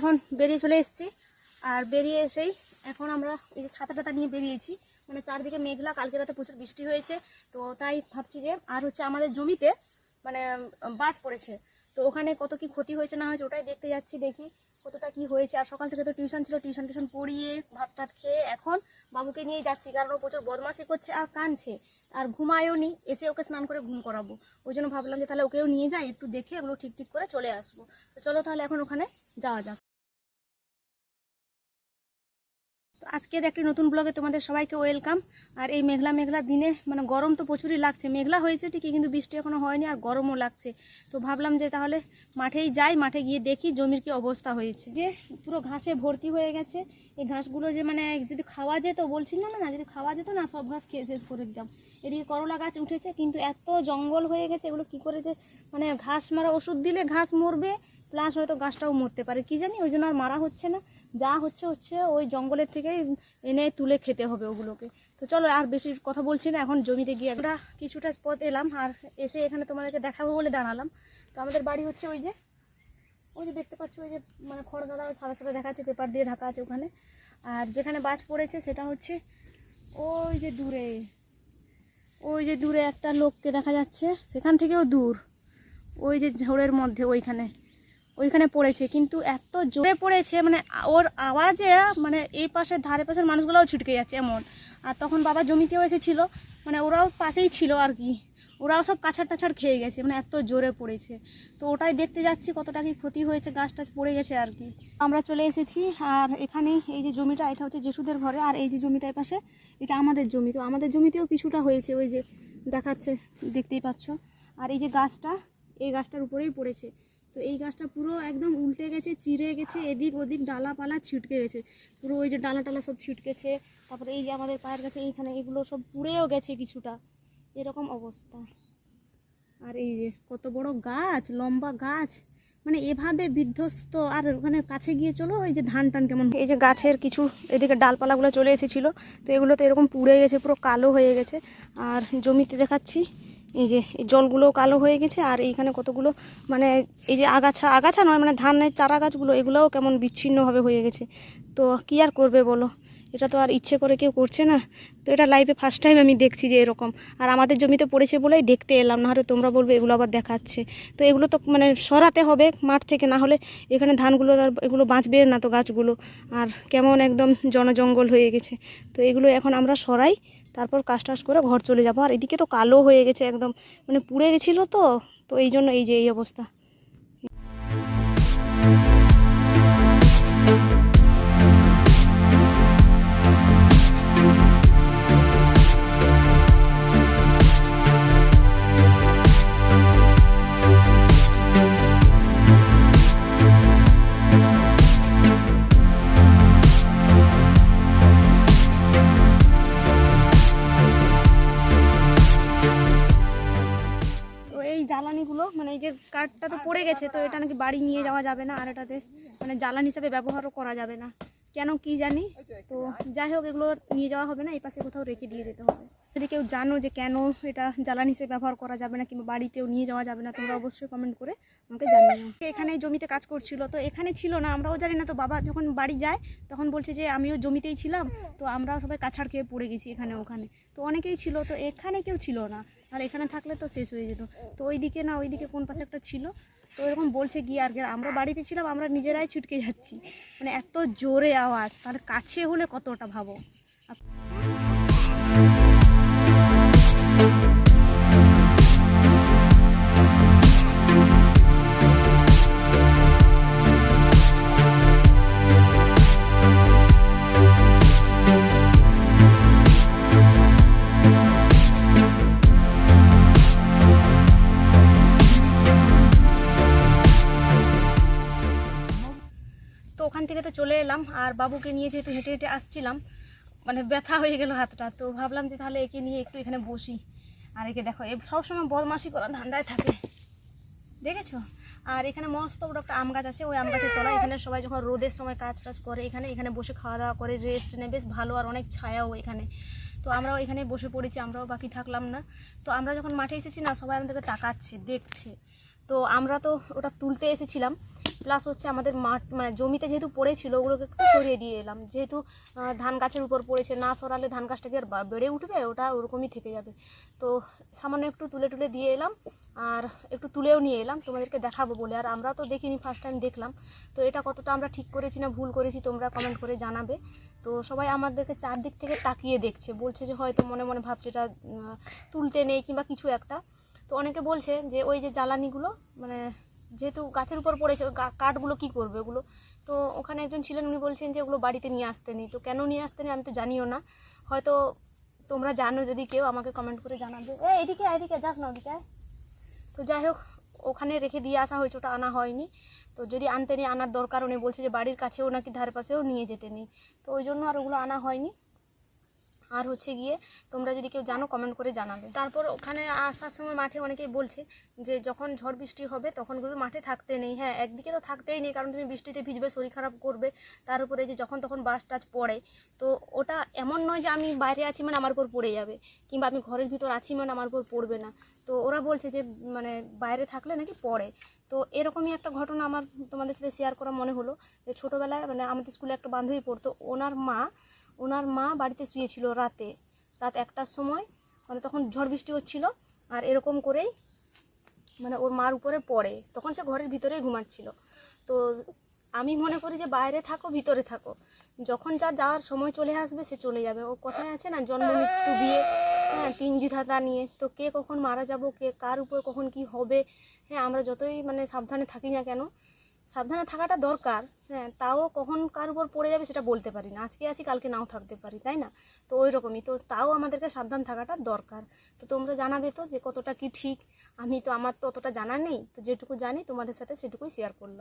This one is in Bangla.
এখন বেরিয়ে চলে এসেছি। আর বেরিয়ে এসেই এখন আমরা এই যে ছাতা টাতা নিয়ে বেরিয়েছি। মানে চারদিকে মেঘলা, কালকে রাতে প্রচুর বৃষ্টি হয়েছে। তো তাই ভাবছি যে, আর হচ্ছে আমাদের জমিতে মানে বাজ পড়েছে। তো ওখানে কত কি ক্ষতি হয়েছে না হয়েছে ওটাই দেখতে যাচ্ছি, দেখি কতটা কি হয়েছে। আর সকাল থেকে তো টিউশন ছিল, টিউশন টিউশন পড়িয়ে ভাত টাত খেয়ে এখন বাবুকে নিয়ে যাচ্ছি, কারণ ও প্রচুর বদমাশি করছে আর কানছে আর ঘুমায়ও নি, এসে ওকে স্নান করে ঘুম করাবো। ওই জন্য ভাবলাম যে তাহলে ওকেও নিয়ে যাই, একটু দেখে এগুলো ঠিক ঠিক করে চলে আসব। তো চলো তাহলে এখন ওখানে যাওয়া যাক। আজকের একটি নতুন ব্লগে তোমাদের সবাইকে ওয়েলকাম। আর এই মেঘলা মেঘলা দিনে মানে গরম তো প্রচুরই লাগছে। মেঘলা হয়েছে ঠিকই, কিন্তু বৃষ্টি এখনও হয়নি আর গরমও লাগছে। তো ভাবলাম যে তাহলে মাঠেই যাই, মাঠে গিয়ে দেখি জমির কি অবস্থা হয়েছে। যে পুরো ঘাসে ভর্তি হয়ে গেছে। এই ঘাসগুলো যে মানে যদি খাওয়া যেত, বলছিলাম না, যদি খাওয়া যেত না, সব ঘাস খেয়ে শেষ করে দিতাম। এদিকে করলা গাছ উঠেছে, কিন্তু এত জঙ্গল হয়ে গেছে, এগুলো কি করে যে মানে ঘাস মারা ওষুধ দিলে ঘাস মরবে, প্লাস হয়তো গাছটাও মরতে পারে। কি জানি, ওই জন্য আর মারা হচ্ছে না। যা হচ্ছে হচ্ছে ওই জঙ্গলের থেকে এনে তুলে খেতে হবে ওগুলোকে। তো চলো, আর বেশি কথা বলছি না, এখন জমিতে গিয়ে আমরা কিছুটা পথ এলাম, আর এসে এখানে তোমাদেরকে দেখাবো বলে দাঁড়ালাম। তো আমাদের বাড়ি হচ্ছে ওই যে ওই যে দেখতে পাচ্ছ, ওই যে মানে খড় গাদা সাদা সাদা দেখা যাচ্ছে পেপার দিয়ে ঢাকা আছে ওখানে। আর যেখানে বাজ পড়েছে সেটা হচ্ছে ওই যে দূরে, ওই যে দূরে একটা লোককে দেখা যাচ্ছে, সেখান থেকেও দূর, ওই যে ঝোড়ের মধ্যে, ওইখানে। ওইখানে পড়েছে, কিন্তু এত জোরে পড়েছে মানে ওর আওয়াজে মানে এই পাশের ধারে পাশের মানুষগুলোও ছিটকে যাচ্ছে এমন। আর তখন বাবা জমিতেও এসেছিল মানে ওরাও পাশেই ছিল আর কি। ওরাও সব কাছাড় টাছাড় খেয়ে গেছে মানে এত জোরে পড়েছে। তো ওটাই দেখতে যাচ্ছি কতটা কি ক্ষতি হয়েছে, গাছ টাছ পড়ে গেছে আর কি। আমরা চলে এসেছি, আর এখানেই এই যে জমিটা, এটা হচ্ছে জেঠুদের ঘরে, আর এই যে জমিটার পাশে, এটা আমাদের জমি। তো আমাদের জমিতেও কিছুটা হয়েছে, ওই যে দেখাচ্ছে, দেখতেই পাচ্ছ। আর এই যে গাছটা, এই গাছটার উপরেই পড়েছে। তো এই গাছটা পুরো একদম উল্টে গেছে চিড়ে গেছে, এদিক ওদিক ডালাপালা ছিটকে গেছে। পুরো ওই যে ডালা টালা সব ছিটকেছে, তারপরে এই যে আমাদের পায়ের কাছে এইখানে এগুলো সব পুড়েও গেছে কিছুটা। এরকম অবস্থা। আর এই যে কত বড় গাছ, লম্বা গাছ মানে এভাবে বিধ্বস্ত, আর ওখানে কাছে গিয়ে চলো, এই যে ধান টান কেমন এই যে গাছের কিছু এদিকে ডালপালাগুলো চলে এসেছিল, তো এগুলো তো এরকম পুড়ে গেছে, পুরো কালো হয়ে গেছে। আর জমিতে দেখাচ্ছি এই যে জলগুলো কালো হয়ে গেছে আর এইখানে কতগুলো মানে এই যে আগাছা আগাছা নয় মানে ধানের চারা গাছগুলো এগুলোও কেমন বিচ্ছিন্নভাবে হয়ে গেছে। তো কি আর করবে বলো? এটা তো আর ইচ্ছে করে কেউ করছে না। তো এটা লাইফে ফার্স্ট টাইম আমি দেখছি যে এরকম। আর আমাদের জমিতে পড়েছে বলেই দেখতে এলাম না হলে তোমরা বলবে এগুলো আবার দেখাচ্ছে। তো এগুলো তো মানে সরাতে হবে মাঠ থেকে, না হলে এখানে ধানগুলো আর এগুলো বাঁচবে না তো গাছগুলো। আর কেমন একদম জনজঙ্গল হয়ে গেছে। তো এগুলো এখন আমরা সরাই। তারপর কাজ টাজ করে ঘর চলে যাব। আর এদিকে তো কালো হয়ে গেছে একদম মানে পুড়ে গেছিল তো তো এই জন্য এই যে এই অবস্থা। মানে এই যে কাঠটা তো পড়ে গেছে, তো এটা নাকি বাড়ি নিয়ে যাওয়া যাবে না, আর এটাতে মানে জ্বালান হিসাবে ব্যবহারও করা যাবে না। কেন কি জানি? তো যাই হোক, এগুলো নিয়ে যাওয়া হবে না, এই পাশে কোথাও রেখে দিয়ে যেতে হবে। যদি কেউ জানো যে কেন এটা জ্বালানি হিসেবে ব্যবহার করা যাবে না কিংবা বাড়িতেও নিয়ে যাওয়া যাবে না, তোমরা অবশ্যই কমেন্ট করে আমাকে জানিও। এখানে জমিতে কাজ করছিল? তো এখানে ছিল না, আমরাও জানি না। তো বাবা যখন বাড়ি যায়, তখন বলছে যে আমিও জমিতেই ছিলাম, তো আমরা সবাই কাছাড় খেয়ে পড়ে গেছি এখানে ওখানে। তো অনেকেই ছিল, তো এখানে কেউ ছিল না। আর এখানে থাকলে তো শেষ হয়ে যেত। তো ওইদিকে না, ওইদিকে কোন পাশে একটা ছিল। তো এরকম বলছে গিয়ে আর আমরা বাড়িতে ছিলাম, আমরা নিজেরাই ছুটকে যাচ্ছি। মানে এত জোরে আওয়াজ তাহলে কাছে হলে কতটা ভাবো। তো ওখান থেকে তো চলে এলাম, আর বাবুকে নিয়ে যেহেতু হেঁটে হেঁটে আসছিলাম মানে ব্যথা হয়ে গেল হাতটা, তো ভাবলাম যে তাহলে একে নিয়ে একটু এখানে বসি। আর একে দেখো, এ সবসময় বদমাসি করা ধান্দায় থাকে। দেখেছ? আর এখানে মস্ত বড় একটা আম গাছ আছে, ওই আম গাছের তলায় এখানে সবাই যখন রোদের সময় কাজ টাজ করে, এখানে এখানে বসে খাওয়া দাওয়া করে রেস্ট নেয়। বেশ ভালো আর অনেক ছায়াও এখানে। তো আমরাও এখানে বসে পড়েছি, আমরাও বাকি থাকলাম না। তো আমরা যখন মাঠে এসেছি না, সবাই আমাদেরকে তাকাচ্ছে, দেখছে। তো আমরা তো ওটা তুলতে এসেছিলাম প্লাস হচ্ছে আমাদের মাঠ মানে জমিতে যেহেতু পড়েছিল, ওগুলোকে একটু সরিয়ে দিয়ে এলাম। যেহেতু ধান গাছের উপর পড়েছে, না সরালে ধান গাছটা কি আর বেড়ে উঠবে? ওটা ওরকমই থেকে যাবে। তো সামান্য একটু তুলে তুলে দিয়ে এলাম, আর একটু তুলেও নিয়ে এলাম। তোমাদেরকে দেখাবো বলে। আর আমরা তো দেখিনি ফার্স্ট টাইম দেখলাম। তো এটা কতটা আমরা ঠিক করেছি না ভুল করেছি, তোমরা কমেন্ট করে জানাবে। তো সবাই আমাদেরকে চারদিক থেকে তাকিয়ে দেখছে। বলছে যে হয়তো মনে মনে ভাবছে এটা তুলতে নেই কিংবা কিছু একটা। তো অনেকে বলছে যে ওই যে জ্বালানিগুলো মানে যেহেতু গাছের উপর পড়েছে কাঠগুলো কি করবে ওগুলো? তো ওখানে একজন ছিলেন, উনি বলছেন যে ওগুলো বাড়িতে নিয়ে আসতে নেই। তো কেন নিয়ে আসতে নেই আমি তো জানিও না। হয়তো তোমরা জানো যদি কেউ, আমাকে কমেন্ট করে জানাবে। এ এদিকে এদিকে যাস না ওদিকে তো যাই হোক, ওখানে রেখে দিয়ে আসা হয়েছে, ওটা আনা হয়নি। তো যদি আনতে নেই, আনার দরকার উনি বলছে যে বাড়ির কাছেও নাকি ধারে পাশেও নিয়ে যেতে নেই। তো ওই জন্য আর ওগুলো আনা হয়নি। আর হচ্ছে গিয়ে তোমরা যদি কেউ জানো কমেন্ট করে জানাবে। তারপর ওখানে আসার সময় মাঠে অনেকেই বলছে যে, যখন ঝড় বৃষ্টি হবে, তখন কিন্তু মাঠে থাকতে নেই। হ্যাঁ একদিকে তো থাকতেই নেই, কারণ তুমি বৃষ্টিতে ভিজবে, শরীর খারাপ করবে। তার উপরে যে, যখন তখন বাস টাচ পড়ে, তো ওটা এমন নয় যে, আমি বাইরে আছি মানে আমার উপর পড়ে যাবে, কিংবা আমি ঘরের ভিতর আছি মানে আমার উপর পড়বে না। তো ওরা বলছে যে মানে বাইরে থাকলে নাকি পড়ে। তো এরকমই একটা ঘটনা আমার তোমাদের সাথে শেয়ার করা মনে হলো, যে ছোটোবেলায় মানে আমাদের স্কুলে একটা বান্ধবী পড়তো, ওনার মা ওনার মা বাড়িতে শুয়েছিল রাতে। রাত একটার সময় মানে তখন ঝড় বৃষ্টি হচ্ছিল আর এরকম করেই মানে ওর মার উপরে পড়ে। তখন সে ঘরের ভিতরেই ঘুমাচ্ছিল। তো আমি মনে করি যে বাইরে থাকো, ভিতরে থাকো। যখন যার যাওয়ার সময় চলে আসবে, সে চলে যাবে। ও কথায় আছে না, জন্ম, মৃত্যু বিয়ে হ্যাঁ তিন বিধাতা নিয়ে। তো কে কখন মারা যাব, কে কার উপর কখন কি হবে? হ্যাঁ আমরা যতই মানে সাবধানে থাকি না কেন সাবধানে থাকাটা দরকার। হ্যাঁ তাও কখন কার উপর পড়ে যাবে সেটা বলতে পারি না। আজকে আছি, কালকে নাও থাকতে পারি, তাই না? তো ওই রকমই তো তাও আমাদেরকে সাবধান থাকাটা দরকার। তো তোমরা জানাবে তো যে কতটা কি ঠিক। আমি তো আমার তো অতটা জানা নেই। তো যেটুকু জানি তোমাদের সাথে সেটুকুই শেয়ার করলাম।